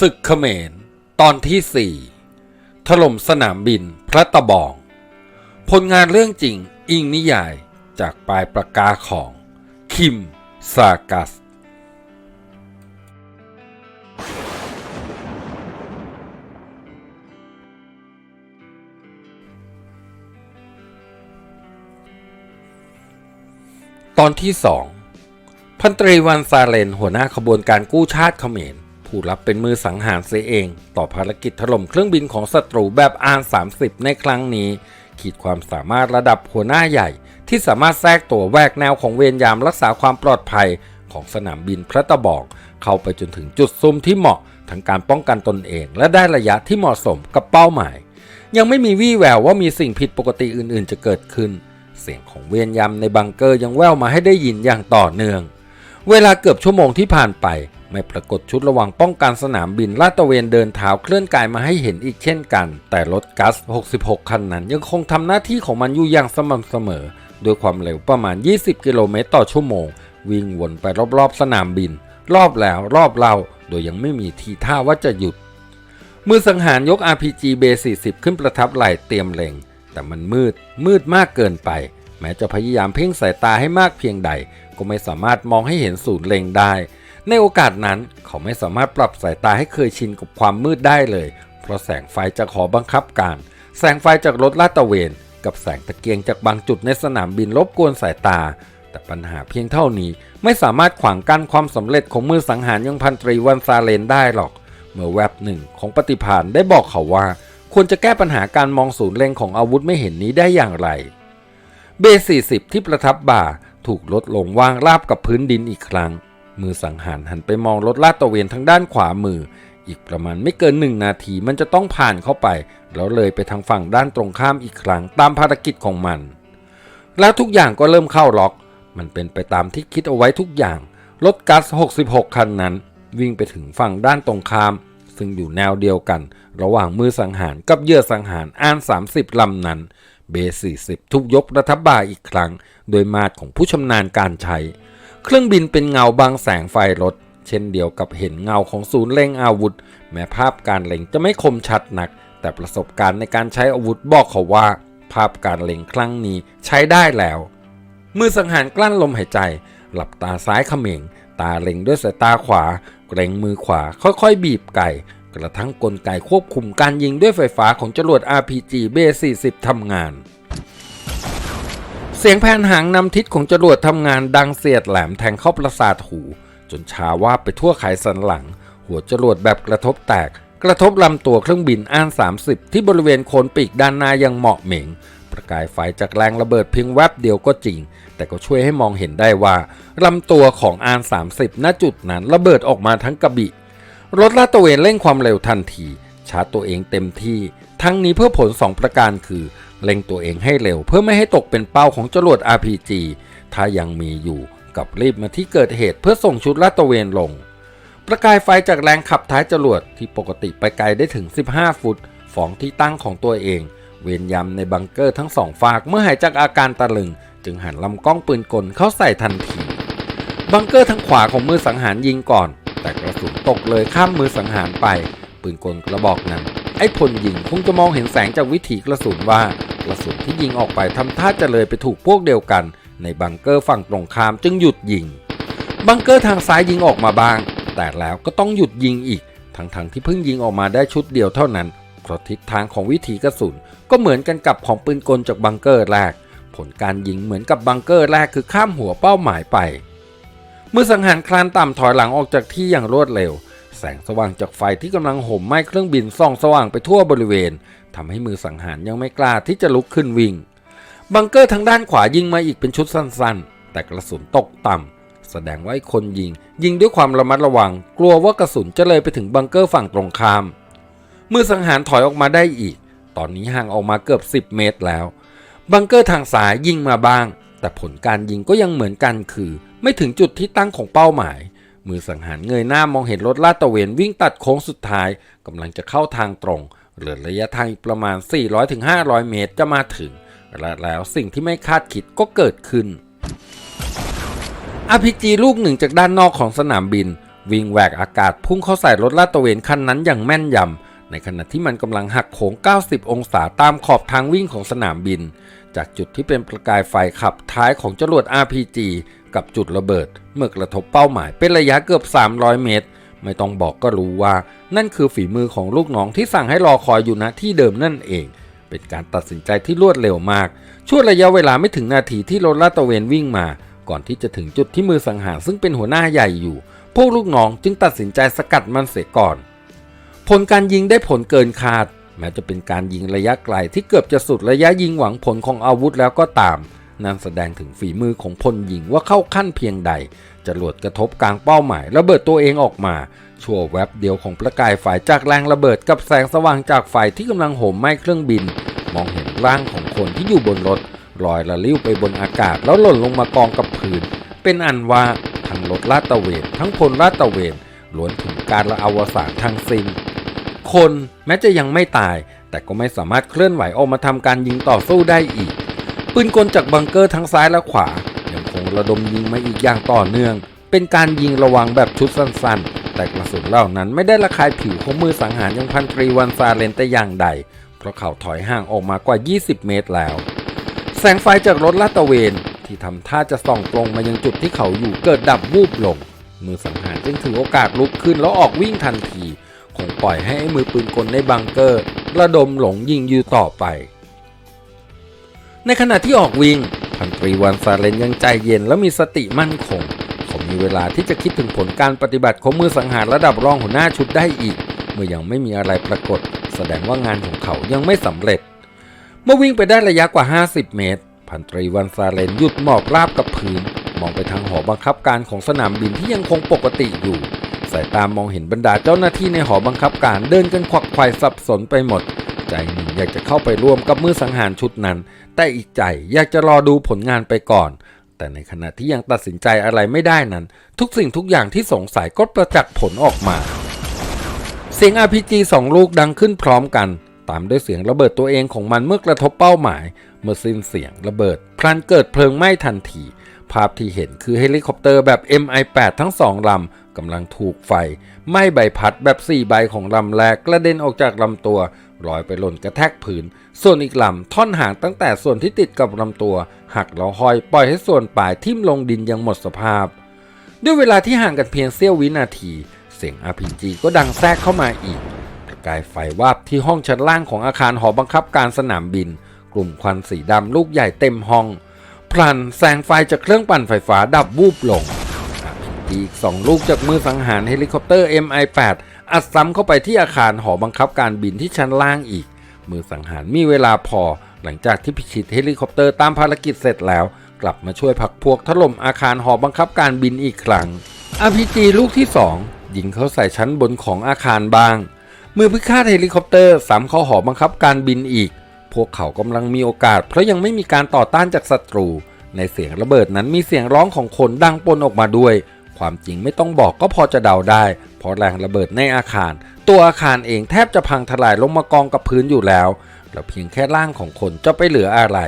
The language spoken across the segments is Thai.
ศึกเขมร ตอนที่ 4 ถล่มสนามบินพระตะบอง ผลงานเรื่องจริงอิงนิยายจากปลายประกาของ คิม ซากัส ตอนที่สองพันตรีวันซาเลนหัวหน้าขบวนการกู้ชาติเขมร ผู้รับเป็นมือสังหารเสียเอง ต่อภารกิจถล่มเครื่องบินของศัตรูแบบอาน 30 ในครั้งนี้ ขีดความสามารถระดับหัวหน้าใหญ่ ที่สามารถแทรกตัวแวกแนวของเวรยามรักษาความปลอดภัยของสนามบินพระตะบองเข้าไปจนถึงจุดซุ่มที่เหมาะทั้งการป้องกันตนเอง และได้ระยะที่เหมาะสมกับเป้าหมาย ยังไม่มีวี่แววว่ามีสิ่งผิดปกติอื่นๆ จะเกิดขึ้น เสียงของเวียนยามในบังเกอร์ยังแว่วมาให้ได้ยินอย่างต่อเนื่อง เวลาเกือบชั่วโมงที่ผ่านไป ไม่ปรากฏชุดระวังป้องกันสนามบินลาดตระเวนเดินเท้าเคลื่อนกายมาให้เห็นอีกเช่นกัน แต่รถกัส 66 คันนั้นยังคงทำหน้าที่ของมันอยู่อย่างสม่ำเสมอ ด้วยความเร็วประมาณ 20 กิโลเมตรต่อชั่วโมง วิ่งวนไปรอบๆสนามบิน รอบแล้วรอบเล่าโดยยังไม่มีทีท่าว่าจะหยุด มือสังหารยก RPG B40 ขึ้นประทับไหล่เตรียมเล็ง แต่มันมืดมืดมากเกินไป แม้จะพยายามเพ่งสายตาให้มากเพียงใด ก็ไม่สามารถมองให้เห็นศูนย์เล็งได้ ในโอกาสนั้นเขาไม่สามารถปรับสายตาให้เคยชินกับความมืดได้เลย เพราะแสงไฟจากหอบังคับการ แสงไฟจากรถลาดตระเวน กับแสงตะเกียงจากบางจุดในสนามบินรบกวนสายตา แต่ปัญหาเพียงเท่านี้ไม่สามารถขวางกั้นความสำเร็จของมือสังหารยังพันตรีวันซาเลนได้หรอก เมื่อแวบหนึ่งของปฏิพานได้บอกเขาว่า ควรจะแก้ปัญหาการมองศูนย์เล็งของอาวุธไม่เห็นนี้ได้อย่างไรเบ40ที่ประทับบ่าถูกลดลงวางราบกับพื้นดินอีกครั้ง มือสังหารหันไปมองรถลาดตระเวนทางด้านขวามือ อีกประมาณไม่เกินหนึ่งนาทีมันจะต้องผ่านเข้าไป แล้วเลยไปทางฝั่งด้านตรงข้ามอีกครั้งตามภารกิจของมัน แล้วทุกอย่างก็เริ่มเข้าล็อก มันเป็นไปตามที่คิดเอาไว้ทุกอย่าง รถกัส 66 คันนั้น วิ่งไปถึงฝั่งด้านตรงข้าม ซึ่งอยู่แนวเดียวกัน ระหว่างมือสังหารกับเยื่อสังหารอ่าน 30 ลำนั้น เบ40ทุกยกรัฐบาอีกครั้ง โดยมาดของผู้ชำนาญการใช้ เครื่องบินเป็นเงาบางแสงไฟรถ เช่นเดียวกับเห็นเงาของศูนย์เล็งอาวุธ แม้ภาพการเล็งจะไม่คมชัดนัก แต่ประสบการณ์ในการใช้อาวุธบอกเขาว่า ภาพการเล็งครั้งนี้ใช้ได้แล้ว มือสังหารกลั้นลมหายใจ หลับตาซ้ายเขม่ง ตาเล็งด้วยสายตาขวา เกรงมือขวาค่อยๆ บีบไก่ กระทั่งกลไกควบคุมการยิงด้วยไฟฟ้าของจรวด RPG B40 ทำงาน สียงแผ่นหางนำทิศของจรวดทำงานดังเสียดแหลมแทงเข้าประสาทหู จนชาว่าไปทั่วไขสันหลัง หัวจรวดแบบกระทบแตก กระทบลำตัวเครื่องบินอ้าน 30 ที่บริเวณโคนปีกด้านหน้ายังเหมาะเหม่ง ประกายไฟจากแรงระเบิดเพียงแวบเดียวก็จริง แต่ก็ช่วยให้มองเห็นได้ว่าลำตัวของอาน 30 ณจุดนั้นระเบิดออกมาทั้งกระบี่รถลาดตระเวนเร่งความเร็วทันทีชาร์จตัวเองเต็มที่ ทั้งนี้เพื่อผล 2 ประการคือ เร่งตัวเองให้เร็วเพื่อไม่ให้ตกเป็นเป้าของจรวด RPG ถ้ายังมีอยู่กับรีบมาที่เกิดเหตุเพื่อส่งชุดลาดตระเวนลง ประกายไฟจากแรงขับท้ายจรวดที่ปกติไปไกลได้ถึง 15 ฟุตฟ้องที่ตั้งของตัวเอง เวียนยำในบังเกอร์ทั้งสองฝากเมื่อหายจากอาการตะลึง จึงหันลำกล้องปืนกลเข้าใส่ทันทีบังเกอร์ทางขวาของมือสังหารยิงก่อน แต่กระสุนตกเลยข้ามมือสังหารไป ปืนกลกระบอกนั้น ไอ้พลยิงคงจะมองเห็นแสงจากวิถีกระสุนว่ากระสุนที่ยิงออกไปทำท่าจะเลยไปถูกพวกเดียวกัน ในบังเกอร์ฝั่งตรงข้ามจึงหยุดยิง บังเกอร์ทางซ้ายยิงออกมาบ้าง แต่แล้วก็ต้องหยุดยิงอีก ทั้งๆทที่เพิ่งยิงออกมาได้ชุดเดียวเท่านั้นเพราะทิศทางของวิถีกระสุนก็เหมือนกันกับของปืนกลจากบังเกอร์แรก ผลการยิงเหมือนกับบังเกอร์แรกคือข้ามหัวเป้าหมายไป เมื่อสังหารคลานต่ำถอยหลังออกจากที่อย่างรวดเร็ว สงสว่างจากไฟที่กำลังห่มไหม้เครื่องบินส่องสว่างไปทั่วบริเวณทำให้มือสังหารยังไม่กล้าที่จะลุกขึ้นวิ่ง บังเกอร์ทางด้านขวายิงมาอีกเป็นชุดสั้นๆ แต่กระสุนตกต่ำแสดงว่าคนยิง ยิงด้วยความระมัดระวัง กลัวว่ากระสุนจะเลยไปถึงบังเกอร์ฝั่งตรงข้าม มือสังหารถอยออกมาได้อีก ตอนนี้ห่างออกมาเกือบ 10 เมตรแล้ว บังเกอร์ทางซ้ายยิงมาบ้าง แต่ผลการยิงก็ยังเหมือนกันคือ ไม่ถึงจุดที่ตั้งของเป้าหมาย มือสังหารเงยหน้ามองเห็นรถลาดตระเวนวิ่งตัดโค้งสุดท้ายกำลังจะเข้าทางตรง เหลือระยะทางอีกประมาณ 400-500 เมตรจะมาถึง และแล้วสิ่งที่ไม่คาดคิดก็เกิดขึ้น RPG ลูกหนึ่งจากด้านนอกของสนามบิน วิ่งแหวกอากาศพุ่งเข้าใส่รถลาดตระเวนคันนั้นอย่างแม่นยำ ในขณะที่มันกำลังหักโค้ง 90 องศาตามขอบทางวิ่งของสนามบิน จากจุดที่เป็นประกายไฟขับท้ายของจรวด RPG กับจุดระเบิด เมื่อกระทบเป้าหมายเป็นระยะเกือบ 300 เมตร ไม่ต้องบอกก็รู้ว่า นั่นคือฝีมือของลูกน้องที่สั่งให้รอคอยอยู่ณที่เดิมนั่นเอง เป็นการตัดสินใจที่รวดเร็วมากช่วงระยะเวลาไม่ถึงนาทีที่รถลาดตระเวนวิ่งมา ก่อนที่จะถึงจุดที่มือสังหารซึ่งเป็นหัวหน้าใหญ่อยู่ พวกลูกน้องจึงตัดสินใจสกัดมันเสียก่อน ผลการยิงได้ผลเกินคาด แม้จะเป็นการยิงระยะไกลที่เกือบจะสุดระยะยิงหวังผลของอาวุธแล้วก็ตาม นั่นแสดงถึงฝีมือของพลยิงว่าเข้าขั้นเพียงใดจรวดกระทบกลางเป้าหมายระเบิดตัวเองออกมา ชั่วแวบเดียวของประกายไฟจากแรงระเบิดกับแสงสว่างจากไฟที่กำลังโหมไหม้เครื่องบิน มองเห็นร่างของคนที่อยู่บนรถลอยละลิ้วไปบนอากาศแล้วหล่นลงมากองกับพื้น เป็นอันว่าทั้งรถลาดตะเวน ทั้งพลลาดตะเวนล้วนถึงการละอวสานทั้งสิ้นคนแม้จะยังไม่ตาย แต่ก็ไม่สามารถเคลื่อนไหวออกมาทำการยิงต่อสู้ได้อีก ปืนกลจากบังเกอร์ทั้งซ้ายและขวา ยังคงระดมยิงมาอีกอย่างต่อเนื่อง เป็นการยิงระวังแบบชุดสั้นๆ แต่กระสุนเหล่านั้นไม่ได้ระคายผิวของมือสังหารยังพันตรีวันซาเลนแต่อย่างใด เพราะเขาถอยห่างออกมากว่า 20 เมตรแล้ว แสงไฟจากรถลาดตระเวน ที่ทำท่าจะส่องตรงมายังจุดที่เขาอยู่เกิดดับวูบลง มือสังหารจึงถือโอกาสลุกขึ้นแล้วออกวิ่งทันที คงปล่อยให้ไอ้มือปืนกลในบังเกอร์ ระดมหลงยิงอยู่ต่อไป ในขณะที่ออกวิ่ง พันตรีวันซาเลนยังใจเย็นและมีสติมั่นคงเขามีเวลาที่จะคิดถึงผลการปฏิบัติของมือสังหารระดับรองหัวหน้าชุดได้อีก เมื่อยังไม่มีอะไรปรากฏ แสดงว่างานของเขายังไม่สำเร็จ เมื่อวิ่งไปได้ระยะกว่า 50 เมตร พันตรีวันซาเลนหยุดหมอบราบกับพื้น มองไปทางหอบังคับการของสนามบินที่ยังคงปกติอยู่สายตามองเห็นบรรดาเจ้าหน้าที่ในหอบังคับการเดินกันควักไขว่สับสนไปหมด ใจหนึ่งอยากจะเข้าไปร่วมกับมือสังหารชุดนั้น แต่อีกใจอยากจะรอดูผลงานไปก่อน แต่ในขณะที่ยังตัดสินใจอะไรไม่ได้นั้น ทุกสิ่งทุกอย่างที่สงสัยก็ประจักษ์ผลออกมา เสียง RPG สองลูกดังขึ้นพร้อมกัน ตามด้วยเสียงระเบิดตัวเองของมันเมื่อกระทบเป้าหมาย เมื่อสิ้นเสียงระเบิด พลันเกิดเพลิงไหม้ทันที ภาพที่เห็นคือเฮลิคอปเตอร์แบบ MI8 ทั้งสองลำ กำลังถูกไฟไหม้ใบพัดแบบ4ใบของลำแรกกระเด็นออกจากลำตัวลอยไปหล่นกระแทกพื้นส่วนอีกลำท่อนหางตั้งแต่ส่วนที่ติดกับลำตัว หักแล้วห้อยปล่อยให้ส่วนปลายทิ่มลงดินยังหมดสภาพ ด้วยเวลาที่ห่างกันเพียงเสี้ยววินาที เสียง RPG ก็ดังแทรกเข้ามาอีกประกายไฟวาบที่ห้องชั้นล่างของอาคารหอบังคับการสนามบิน กลุ่มควันสีดำลูกใหญ่เต็มห้องพลันแสงไฟจากเครื่องปั่นไฟฟ้าดับวูบลง อีกสองลูกจากมือสังหารเฮลิคอปเตอร์ MI8 อัดซ้ำเข้าไปที่อาคารหอบังคับการบินที่ชั้นล่างอีก มือสังหารมีเวลาพอ หลังจากที่พิชิตเฮลิคอปเตอร์ตามภารกิจเสร็จแล้ว กลับมาช่วยพักพวกถล่มอาคารหอบังคับการบินอีกครั้ง RPG ลูกที่ 2 ยิงเข้าใส่ชั้นบนของอาคารบ้าง มือพิฆาตเฮลิคอปเตอร์สามเข้าหอบังคับการบินอีก พวกเขากำลังมีโอกาส เพราะยังไม่มีการต่อต้านจากศัตรูในเสียงระเบิดนั้นมีเสียงร้องของคนดังปนออกมาด้วย ความจริงไม่ต้องบอกก็พอจะเดาได้ เพราะแรงระเบิดในอาคาร ตัวอาคารเองแทบจะพังทลายลงมากองกับพื้นอยู่แล้วแล้วเพียงแค่ร่างของคนจะไปเหลืออะไร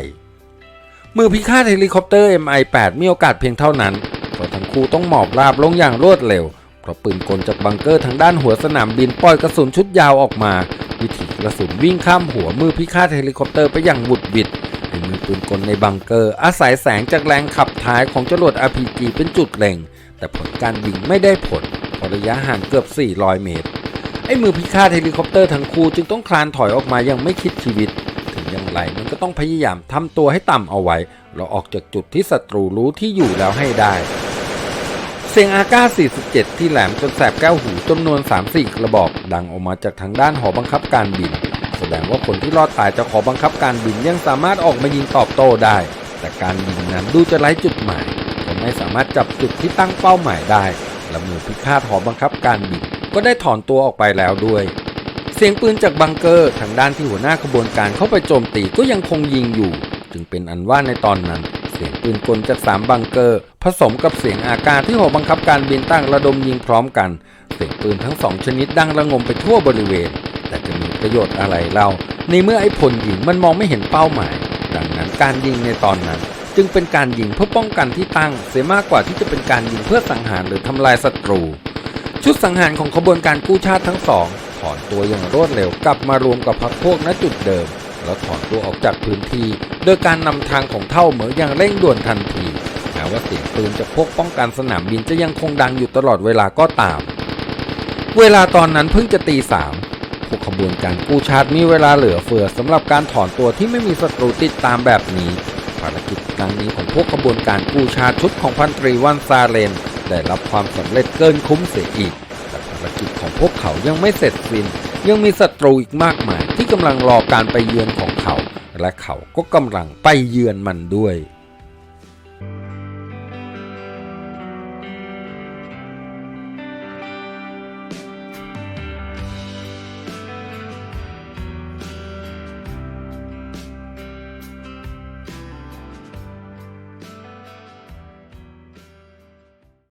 มือพิฆาตเฮลิคอปเตอร์ MI8 มีโอกาสเพียงเท่านั้นเพราะทั้งคู่ต้องหมอบราบลงอย่างรวดเร็ว เพราะปืนกลจากบังเกอร์ทางด้านหัวสนามบินปล่อยกระสุนชุดยาวออกมา วิถีกระสุนวิ่งข้ามหัวมือพิฆาตเฮลิคอปเตอร์ไปอย่างหวุดหวิดให้มือปืนกลในบังเกอร์ อาศัยแสงจากแรงขับท้ายของจรวด RPG เป็นจุดเล็ง แต่ผลการยิงไม่ได้ผลพระระยะห่างเกือบ 400 เมตร ไอ้มือพิฆาตเฮลิคอปเตอร์ทั้งคู่จึงต้องคลานถอยออกมายังไม่คิดชีวิต ถึงอย่างไรมันก็ต้องพยายามทำตัวให้ต่ำเอาไว้ เราออกจากจุดที่ศัตรูรู้ที่อยู่แล้วให้ได้ เสียงอาก้า 47 ที่แหลมจนแสบแก้วหูจำนวน 3-4 กระบอก ดังออกมาจากทางด้านหอบังคับการบิน แสดงว่าคนที่รอดตายจากหอบังคับการบินยังสามารถออกมายิงตอบโต้ได้ แต่การยิงนั้นดูจะไร้จุดหมาย ไม่สามารถจับจุดที่ตั้งเป้าหมายได้ และมือพิฆาตหอบังคับการบินก็ได้ถอนตัวออกไปแล้วด้วย เสียงปืนจากบังเกอร์ทางด้านที่หัวหน้าขบวนการเข้าไปโจมตีก็ยังคงยิงอยู่ จึงเป็นอันว่าในตอนนั้น เสียงปืนกลจากสามบังเกอร์ ผสมกับเสียงอากาศที่หอบังคับการบินตั้งระดมยิงพร้อมกัน เสียงปืนทั้งสองชนิดดังระงมไปทั่วบริเวณ แต่จะมีประโยชน์อะไรเล่าในเมื่อไอ้พลยิงมันมองไม่เห็นเป้าหมาย ดังนั้นการยิงในตอนนั้น จึงเป็นการยิงเพื่อป้องกันที่ตั้ง เสียมากกว่าที่จะเป็นการยิงเพื่อสังหารหรือทำลายศัตรู ชุดสังหารของขบวนการกู้ชาติทั้งสอง ถอนตัวอย่างรวดเร็วกลับมารวมกับพรรคพวกณจุดเดิม แล้วถอนตัวออกจากพื้นที่ โดยการนำทางของเท่าเหมืออย่างเร่งด่วนทันทีแม้ว่าเสียงปืนจากพวกป้องกันสนามบินจะยังคงดังอยู่ตลอดเวลาก็ตาม เวลาตอนนั้นเพิ่งจะตีสามพวกขบวนการกู้ชาติมีเวลาเหลือเฟือสำหรับการถอนตัวที่ไม่มีศัตรูติดตามแบบนี้ารกิจครั้งนี้ของพวกขบวนการกู้ชาติชุดของพันตรีวันซาเลน ได้รับความสำเร็จเกินคุ้มเสียอีก แต่ภารกิจของพวกเขายังไม่เสร็จสิ้น ยังมีศัตรูอีกมากมายที่กำลังรอการไปเยือนของเขา และเขาก็กำลังไปเยือนมันด้วย